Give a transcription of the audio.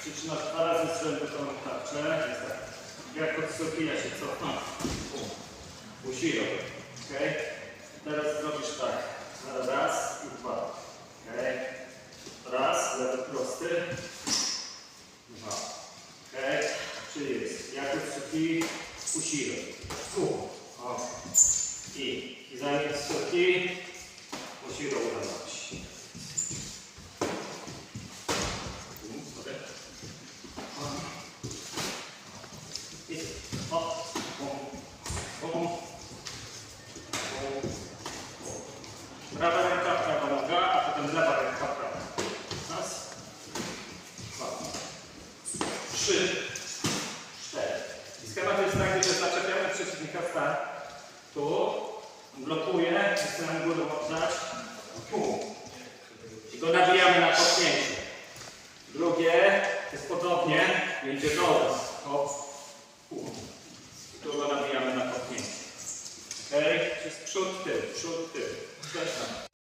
Przyczyna dwa razy z rzędu tą tarczę. Tak. Jak od sokija się cofa. Usiło. Ok? Teraz zrobisz tak. Raz i dwa. Ok? Raz, lewy prosty. Dwa. Ok? Czyli jest. Jak od sokija. Usiło. I. I zamiast sokija. Prawa ręka, prawa noga, a potem lewa ręka, prawa. Raz, dwa, trzy, cztery. I schemat jest taki, że zaczepiamy przeciwnika stan. Tu, blokuje, chcemy górę oddać. Tu. I go nabijamy na kopnięcie. Drugie jest podobnie, idzie do nas. w przód, tył, przód, tył. Zaczynamy.